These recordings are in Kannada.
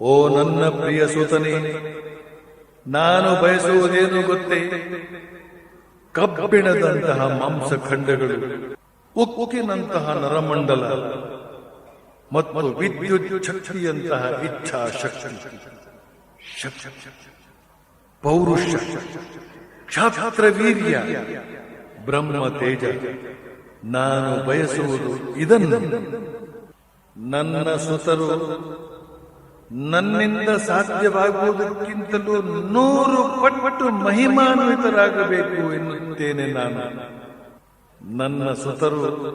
ಓ ನನ್ನ ಪ್ರಿಯ ಸೂತನೆ, ನಾನು ಬಯಸುವುದೇನು ಗೊತ್ತೇ? ಕಬ್ಬಿಣದಂತಹ ಮಾಂಸಖಂಡಗಳು, ಉಕ್ಕಿನಂತಹ ನರಮಂಡಲ, ಮತ್ತು ವಿದ್ಯುತ್ ಶಕ್ತಿಯಂತಹ ಇಚ್ಛಾ ಶಕ್ತಿ ಪೌರುಷ ಕ್ಷಾತ್ರ ವೀರ್ಯ ಬ್ರಹ್ಮ ತೇಜ, ನಾನು ಬಯಸುವುದು ಇದನ್ನು. ನನ್ನ ಸುತರು ನನ್ನಿಂದ ಸಾಧ್ಯವಾಗುವುದಕ್ಕಿಂತಲೂ ನೂರು ಪಟ್ಟು ಮಹಿಮಾನ್ವಿತರಾಗಬೇಕು ಎನ್ನುತ್ತೇನೆ ನಾನು. ನನ್ನ ಸುತರು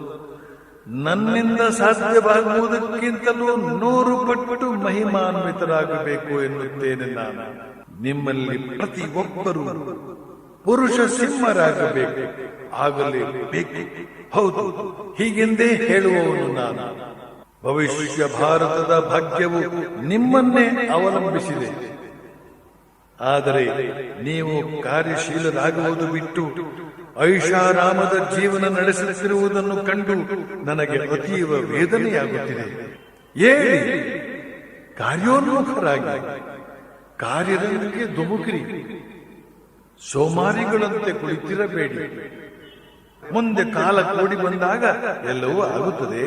ನನ್ನಿಂದ ಸಾಧ್ಯವಾಗುವುದಕ್ಕಿಂತಲೂ ನೂರು ಪಟ್ಟು ಮಹಿಮಾನ್ವಿತರಾಗಬೇಕು ಎನ್ನುತ್ತೇನೆ ನಾನು. ನಿಮ್ಮಲ್ಲಿ ಪ್ರತಿ ಒಬ್ಬರು ಪುರುಷ ಸಿಂಹರಾಗಬೇಕು. ಆಗಲೇ ಬೇಕು. ಹೌದು. ಹೀಗೆಂದೇ ಹೇಳುವವನು ನಾನು. ಭವಿಷ್ಯ ಭಾರತದ ಭಾಗ್ಯವು ನಿಮ್ಮನ್ನೇ ಅವಲಂಬಿಸಿದೆ. ಆದರೆ ನೀವು ಕಾರ್ಯಶೀಲರಾಗುವುದು ಬಿಟ್ಟು ಐಷಾರಾಮದ ಜೀವನ ನಡೆಸುತ್ತಿರುವುದನ್ನು ಕಂಡು ನನಗೆ ಅತೀವ ವೇದನೆಯಾಗುತ್ತಿದೆ. ಏಳಿ, ಕಾರ್ಯೋನ್ಮುಖರಾಗಿ ಕಾರ್ಯರಂಗಕ್ಕೆ ಧುಮುಕಿರಿ. ಸೋಮಾರಿಗಳಂತೆ ಕುಳಿತಿರಬೇಡಿ. ಮುಂದೆ ಕಾಲ ಕೂಡಿ ಬಂದಾಗ ಎಲ್ಲವೂ ಆಗುತ್ತದೆ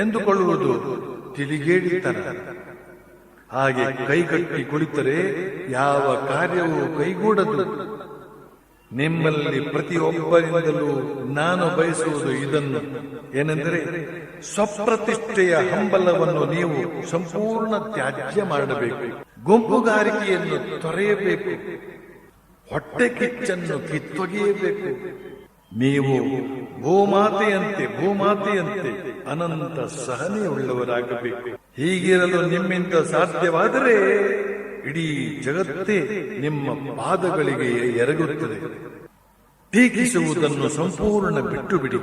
ಎಂದುಕೊಳ್ಳುವುದು ತಿಳಿಗೇಡಿತನ ಹಾಗೆ ಕೈಗಟ್ಟಿ ಕುಳಿತರೆ ಯಾವ ಕಾರ್ಯವೂ ಕೈಗೂಡದು. ನಿಮ್ಮಲ್ಲಿ ಪ್ರತಿಯೊಬ್ಬರಿಂದಲೂ ನಾನು ಬಯಸುವುದು ಇದನ್ನು. ಏನೆಂದರೆ ಸ್ವಪ್ರತಿಷ್ಠೆಯ ಹಂಬಲವನ್ನು ನೀವು ಸಂಪೂರ್ಣ ತ್ಯಾಜ್ಯ ಮಾಡಬೇಕು. ಗುಂಪುಗಾರಿಕೆಯನ್ನು ತೊರೆಯಬೇಕು. ಹೊಟ್ಟೆ ಕಿಚ್ಚನ್ನು ಕಿತ್ತೊಗೆಯಬೇಕು. ನೀವು ಭೂಮಾತೆಯಂತೆ ಭೂಮಾತೆಯಂತೆ ಅನಂತ ಸಹನೆಯುಳ್ಳವರಾಗಬೇಕು. ಹೀಗಿರಲು ನಿಮ್ಮಿಂದ ಸಾಧ್ಯವಾದರೆ ಇಡೀ ಜಗತ್ತೇ ನಿಮ್ಮ ಪಾದಗಳಿಗೆ ಎರಗುತ್ತದೆ. ಟೀಕಿಸುವುದನ್ನು ಸಂಪೂರ್ಣ ಬಿಟ್ಟು ಬಿಡಿ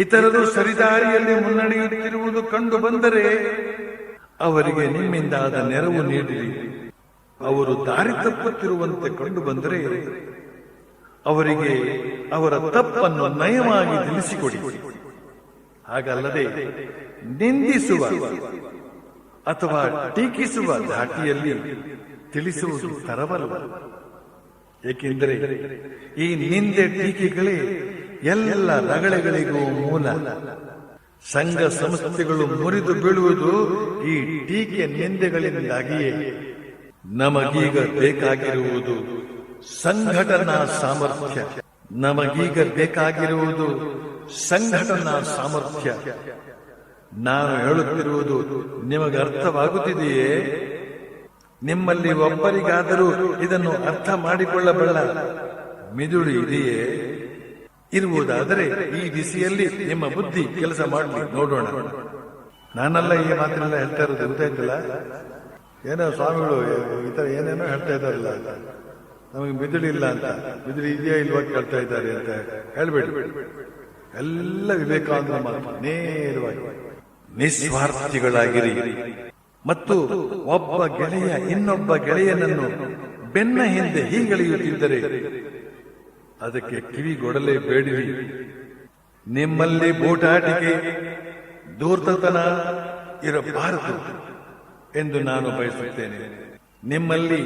ಇತರರು ಸರಿದಾರಿಯಲ್ಲಿ ಮುನ್ನಡೆಯುತ್ತಿರುವುದು ಕಂಡು ಬಂದರೆ ಅವರಿಗೆ ನಿಮ್ಮಿಂದಾದ ನೆರವು ನೀಡಿರಿ. ಅವರು ದಾರಿ ತಪ್ಪುತ್ತಿರುವಂತೆ ಕಂಡು ಬಂದರೆ ಅವರಿಗೆ ಅವರ ತಪ್ಪನ್ನು ನಯವಾಗಿ ತಿಳಿಸಿಕೊಡಿ ಹಾಗಲ್ಲದೆ ನಿಂದಿಸುವ ಅಥವಾ ಟೀಕಿಸುವ ಧಾಟಿಯಲ್ಲಿ ತಿಳಿಸುವುದು ತರವಲ್ಲ. ಏಕೆಂದರೆ ಈ ನಿಂದೆ ಟೀಕೆಗಳೇ ಎಲ್ಲ ರಗಳೆಗಳಿಗೂ ಮೂಲ. ಸಂಘ ಸಂಸ್ಥೆಗಳು ಮುರಿದು ಬೀಳುವುದು ಈ ಟೀಕೆ ನಿಂದೆಗಳಿಂದಾಗಿಯೇ. ನಮಗೀಗ ಬೇಕಾಗಿರುವುದು ಸಂಘಟನಾ ಸಾಮರ್ಥ್ಯ. ನಮಗೀಗ ಬೇಕಾಗಿರುವುದು ಸಂಘಟನಾ ಸಾಮರ್ಥ್ಯ. ನಾನು ಹೇಳುತ್ತಿರುವುದು ನಿಮಗೆ ಅರ್ಥವಾಗುತ್ತಿದೆಯೇ? ನಿಮ್ಮಲ್ಲಿ ಒಬ್ಬರಿಗಾದರೂ ಇದನ್ನು ಅರ್ಥ ಮಾಡಿಕೊಳ್ಳಬಲ್ಲ ಮಿದುಳು ಇದೆಯೇ? ಇರುವುದಾದರೆ ಈ ದಿಸೆಯಲ್ಲಿ ನಿಮ್ಮ ಬುದ್ಧಿ ಕೆಲಸ ಮಾಡಲಿ, ನೋಡೋಣ. ನಾನಲ್ಲ ಈ ಮಾತಿನೆಲ್ಲ ಹೇಳ್ತಾ ಇರೋದು, ಗೊತ್ತಾಯ್ತಲ್ಲ? ಏನೋ ಸ್ವಾಮಿಗಳು ಈ ತರ ಏನೇನೋ ಹೇಳ್ತಾ ಇದ್ದಾರಲ್ಲ. ನಮಗೆ ಮಿದುಳು ಇಲ್ಲ ಅಂತ. ಮಿದುಳು ಇದೆಯಾ ಇಲ್ವಾ ಕೇಳ್ತಾ ಇದ್ದಾರೆ ಅಂತ ಹೇಳ್ಬೇಡಿ. ಎಲ್ಲ ವಿವೇಕಾನಂದ ಮಾತು ನೇರವಾಗಿ. ನಿಸ್ವಾರ್ಥಿಗಳಾಗಿರಿ. ಮತ್ತು ಒಬ್ಬ ಗೆಳೆಯ ಇನ್ನೊಬ್ಬ ಗೆಳೆಯನನ್ನು ಬೆನ್ನ ಹಿಂದೆ ಹೀಗಳೆಯುತ್ತಿದ್ದರೆ ಅದಕ್ಕೆ ಕಿವಿಗೊಡಲೇ ಬೇಡಿರಿ. ನಿಮ್ಮಲ್ಲಿ ಬೂಟಾಟಿಕೆ ದೂರ್ತತನ ಇರಬಾರದು ಎಂದು ನಾನು ಬಯಸುತ್ತೇನೆ. ನಿಮ್ಮಲ್ಲಿ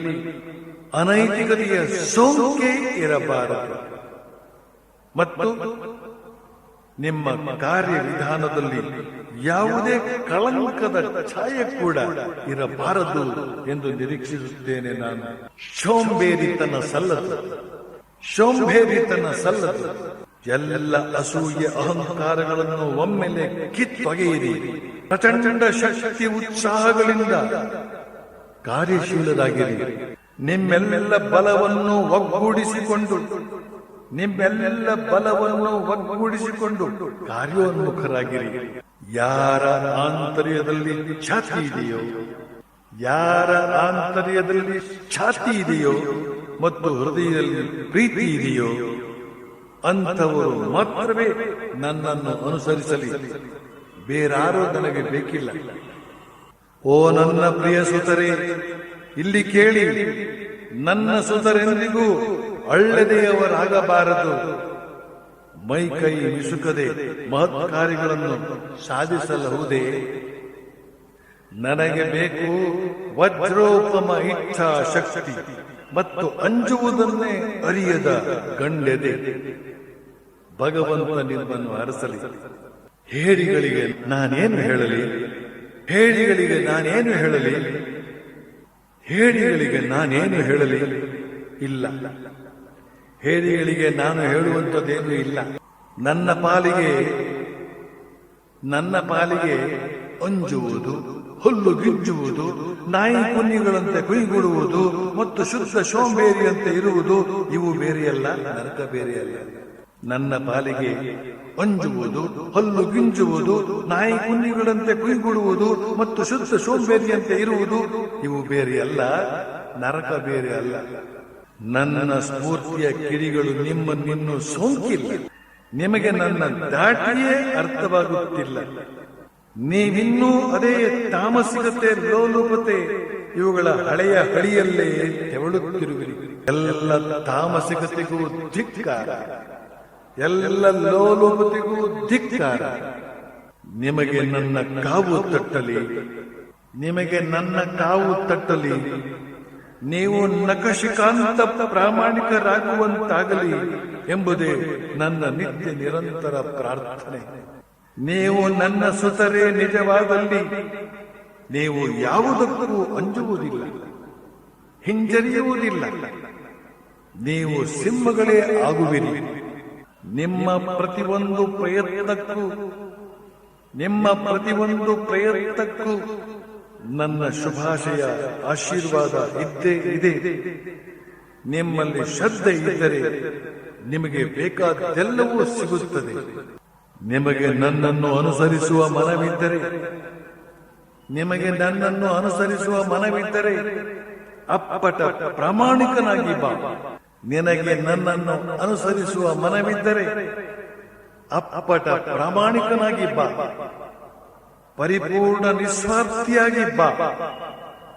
ಅನೈತಿಕತೆಯ ಸೋಂಕೆ ಇರಬಾರದು. ಮತ್ತು ನಿಮ್ಮ ಕಾರ್ಯವಿಧಾನದಲ್ಲಿ ಯಾವುದೇ ಕಳಂಕದ ಛಾಯೆ ಕೂಡ ಇರಬಾರದು ಎಂದು ನಿರೀಕ್ಷಿಸುತ್ತೇನೆ ನಾನು. ಶೋಂಬೇರಿತನ ಸಲ್ಲದು. ಶೋಂಭೇರಿತನ ಸಲ್ಲದು. ಎಲ್ಲ ಅಸೂಯೆ ಅಹಂಕಾರಗಳನ್ನು ಒಮ್ಮೆಲೆ ಕಿತ್ತೊಗೆಯಿರಿ. ಪ್ರಚಂಡ ಶಕ್ತಿ ಉತ್ಸಾಹಗಳಿಂದ ಕಾರ್ಯಶೀಲರಾಗಿರಿ. ನಿಮ್ಮೆಲ್ಲ ಬಲವನ್ನು ಒಗ್ಗೂಡಿಸಿಕೊಂಡು, ನಿಮ್ಮೆಲ್ಲ ಬಲವನ್ನು ಒಗ್ಗೂಡಿಸಿಕೊಂಡು ಕಾರ್ಯೋನ್ಮುಖರಾಗಿರಿ. ಯಾರ ಆಂತರ್ಯದಲ್ಲಿ ಛಾತಿ ಇದೆಯೋ, ಯಾರ ಆಂತರ್ಯದಲ್ಲಿ ಛಾತಿ ಇದೆಯೋ ಮತ್ತು ಹೃದಯದಲ್ಲಿ ಪ್ರೀತಿ ಇದೆಯೋ, ಅಂಥವರು ಮಾತ್ರವೇ ನನ್ನನ್ನು ಅನುಸರಿಸಲಿ. ಬೇರಾರೂ ನನಗೆ ಬೇಕಿಲ್ಲ. ಓ ನನ್ನ ಪ್ರಿಯ ಸುತರೇ ಇಲ್ಲಿ ಕೇಳಿ, ನನ್ನ ಸುತರೆಂದಿಗೂ ಅಳ್ಳದೆಯವರಾಗಬಾರದು. ಮೈ ಕೈ ಮಿಸುಕದೆ ಮಹತ್ ಕಾರ್ಯಗಳನ್ನು ಸಾಧಿಸಲಹುದೇ? ನನಗೆ ಬೇಕು ವಜ್ರೋಪಮ ಇಚ್ಛಾ ಶಕ್ತಿ ಮತ್ತು ಅಂಜುವುದನ್ನೇ ಅರಿಯದ ಗಂಡೆದೆ ಭಗವಂತ ನಿಮ್ಮನ್ನು ಅರಸಲಿ. ಹೇಡಿಗಳಿಗೆ ನಾನೇನು ಹೇಳಲಿ? ಹೇಡಿಗಳಿಗೆ ನಾನೇನು ಹೇಳಲಿ? ಹೇಡಿಗಳಿಗೆ ನಾನೇನು ಹೇಳಲಿ? ಇಲ್ಲ. ಹೇಡಿಗಳಿಗೆ ನಾನು ಹೇಳುವಂಥದ್ದೇನು ಇಲ್ಲ. ನನ್ನ ಪಾಲಿಗೆ ನನ್ನ ಪಾಲಿಗೆ ಅಂಜುವುದು, ಹುಲ್ಲು ಗಿಜ್ಜುವುದು, ನಾಯಿ ಕುನ್ನಿಗಳಂತೆ ಕುಯ್ಗುಡುವುದು ಮತ್ತು ಶುದ್ಧ ಸೋಂಬೇರಿಯಂತೆ ಇರುವುದು ಇವು ಬೇರೆಯಲ್ಲ, ನರಕ ಬೇರೆಯಲ್ಲ. ನನ್ನ ಪಾಲಿಗೆ ಅಂಜುವುದು, ಹಲ್ಲು ಗಿಂಜುವುದು, ನಾಯಿ ಕುನ್ನಿಗಳಂತೆ ಕುಯ್ಗುಡುವುದು ಮತ್ತು ಶುದ್ಧ ಸೋಂಬೇರಿಯಂತೆ ಇರುವುದು, ಇವು ಬೇರೆಯಲ್ಲ ನರಕ ಬೇರೆ ಅಲ್ಲ. ನನ್ನ ಸ್ಫೂರ್ತಿಯ ಕಿಡಿಗಳು ನಿಮ್ಮನ್ನಿನ್ನು ಸೋಂಕಿಲ್ಲ. ನಿಮಗೆ ನನ್ನ ದಾಟಿಯೇ ಅರ್ಥವಾಗುತ್ತಿಲ್ಲ. ನೀವಿನ್ನೂ ಅದೇ ತಾಮಸಿಕತೆ, ಲೋಲುಪತೆ, ಇವುಗಳ ಹಳೆಯ ಹಳಿಯಲ್ಲೇ ತೆವಳುತ್ತಿರುವಿರಿ. ಎಲ್ಲ ತಾಮಸಿಕತೆಗೂ ಧಿಕ್ಕಾರ. ಎಲ್ಲ ಲೋಲೋಪತಿಗೂ ಧಿಕ್ಕಾರ. ನಿಮಗೆ ನನ್ನ ಕಾವು ತಟ್ಟಲಿ. ನಿಮಗೆ ನನ್ನ ಕಾವು ತಟ್ಟಲಿ. ನೀವು ನಕಶಿಕಾಂತ ಪ್ರಾಮಾಣಿಕರಾಗುವಂತಾಗಲಿ ಎಂಬುದೇ ನನ್ನ ನಿತ್ಯ ನಿರಂತರ ಪ್ರಾರ್ಥನೆ. ನೀವು ನನ್ನ ಸುತರೆ ನಿಜವಾದಲ್ಲಿ ನೀವು ಯಾವುದಕ್ಕೂ ಅಂಜುವುದಿಲ್ಲ, ಹಿಂಜರಿಯುವುದಿಲ್ಲ. ನೀವು ಸಿಂಹಗಳೇ ಆಗುವಿರಿ. ನಿಮ್ಮ ಪ್ರತಿಯೊಂದು ಪ್ರಯತ್ನಕ್ಕೂ, ನಿಮ್ಮ ಪ್ರತಿಯೊಂದು ಪ್ರಯತ್ನಕ್ಕೂ ನನ್ನ ಶುಭಾಶಯ, ಆಶೀರ್ವಾದ ಇದ್ದೇ ಇದೆ. ನಿಮ್ಮಲ್ಲಿ ಶ್ರದ್ಧೆ ಇದ್ದರೆ ನಿಮಗೆ ಬೇಕಾದೆಲ್ಲವೂ ಸಿಗುತ್ತದೆ. ನಿಮಗೆ ನನ್ನನ್ನು ಅನುಸರಿಸುವ ಮನವಿದ್ದರೆ, ನಿಮಗೆ ನನ್ನನ್ನು ಅನುಸರಿಸುವ ಮನವಿದ್ದರೆ ಅಪ್ಪಟ ಪ್ರಾಮಾಣಿಕನಾಗಿ ಬಾ. ನಿನಗೆ ನನ್ನನ್ನು ಅನುಸರಿಸುವ ಮನವಿದ್ದರೆ ಅಪ್ಪಟ ಪ್ರಾಮಾಣಿಕನಾಗಿ ಬಾ. ಪರಿಪೂರ್ಣ ನಿಸ್ವಾರ್ಥಿಯಾಗಿ ಬಾ.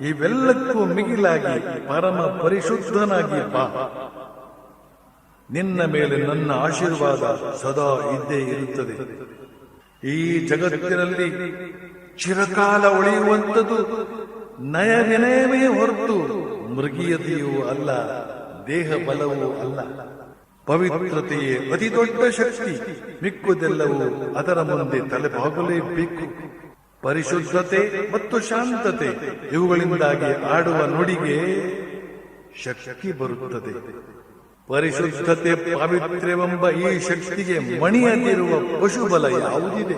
ಇವೆಲ್ಲಕ್ಕೂ ಮಿಗಿಲಾಗಿ ಪರಮ ಪರಿಶುದ್ಧನಾಗಿ ಬಾ. ನಿನ್ನ ಮೇಲೆ ನನ್ನ ಆಶೀರ್ವಾದ ಸದಾ ಇದ್ದೇ ಇರುತ್ತದೆ. ಈ ಜಗತ್ತಿನಲ್ಲಿ ಚಿರಕಾಲ ಉಳಿಯುವಂಥದ್ದು ನಯ ವಿನಯವೇ ಹೊರತು ಮೃಗೀಯತೆಯೂ ಅಲ್ಲ. ದೇಹ ಬಲವೂ ಅಲ್ಲ. ಪವಿತ್ರತೆಯೇ ಅತಿ ದೊಡ್ಡ ಶಕ್ತಿ. ಮಿಕ್ಕುದೆಲ್ಲವೂ ಅದರ ಮುಂದೆ ತಲೆಬಾಗಲೇಬೇಕು ಪರಿಶುದ್ಧತೆ ಮತ್ತು ಶಾಂತತೆ ಇವುಗಳಿಂದಾಗಿ ಆಡುವ ನುಡಿಗೆ ಶಕ್ತಿ ಬರುತ್ತದೆ. ಪರಿಶುದ್ಧತೆ ಪಾವಿತ್ರ್ಯವೆಂಬ ಈ ಶಕ್ತಿಗೆ ಮಣಿಯದಿರುವ ಪಶುಬಲ ಯಾವುದಿದೆ?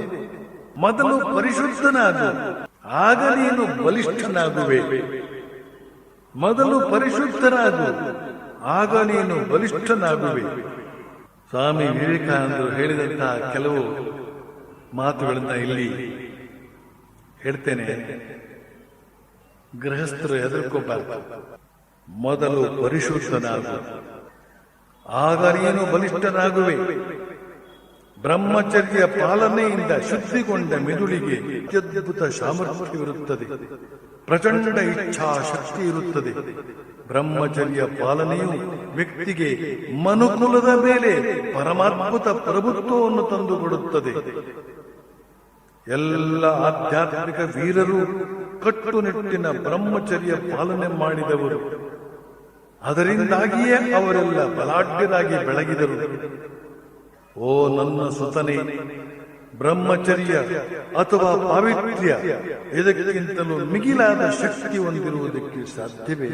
ಮೊದಲು ಪರಿಶುದ್ಧನಾಗು, ಆಗ ನೀನು ಬಲಿಷ್ಠನಾಗುವೆ. ಮೊದಲು ಪರಿಶುದ್ಧನಾಗು ಆಗ ನೀನು ಬಲಿಷ್ಠನಾಗುವೆ. ಸ್ವಾಮಿ ವಿವೇಕಾನಂದರು ಹೇಳಿದಂತಹ ಕೆಲವು ಮಾತುಗಳನ್ನ ಇಲ್ಲಿ ಹೇಳ್ತೇನೆ. ಗೃಹಸ್ಥರು ಹೆದರ್ಕೋಬಾರ್ದು. ಮೊದಲು ಪರಿಶುದ್ಧನಾಗು. ಆಗ ನೀನು ಬಲಿಷ್ಠನಾಗುವೆ. ಬ್ರಹ್ಮಚರ್ಯ ಪಾಲನೆಯಿಂದ ಶುದ್ಧಿಗೊಂಡ ಮೆದುಳಿಗೆ ಅತ್ಯದ್ಭುತ ಸಾಮರ್ಥ್ಯವಿರುತ್ತದೆ. ಪ್ರಚಂಡ ಇಚ್ಛಾ ಶಕ್ತಿ ಇರುತ್ತದೆ. ಬ್ರಹ್ಮಚರ್ಯ ಪಾಲನೆಯು ವ್ಯಕ್ತಿಗೆ ಮನುಕುಲದ ಮೇಲೆ ಪರಮಾತ್ಮತ ಪ್ರಭುತ್ವವನ್ನು ತಂದುಕೊಡುತ್ತದೆ. ಎಲ್ಲ ಆಧ್ಯಾತ್ಮಿಕ ವೀರರು ಕಟ್ಟುನಿಟ್ಟಿನ ಬ್ರಹ್ಮಚರ್ಯ ಪಾಲನೆ ಮಾಡಿದವರು. ಅದರಿಂದಾಗಿಯೇ ಅವರೆಲ್ಲ ಬಲಾಢ್ಯರಾಗಿ ಬೆಳಗಿದರು. ಓ ನನ್ನ ಸುತನೆ ಬ್ರಹ್ಮಚರ್ಯ ಅಥವಾ ಪಾವಿತ್ರ್ಯ ಇದಕ್ಕಿಂತಲೂ ಮಿಗಿಲಾದ ಶಕ್ತಿ ಹೊಂದಿರುವುದಕ್ಕೆ ಸಾಧ್ಯವೇ?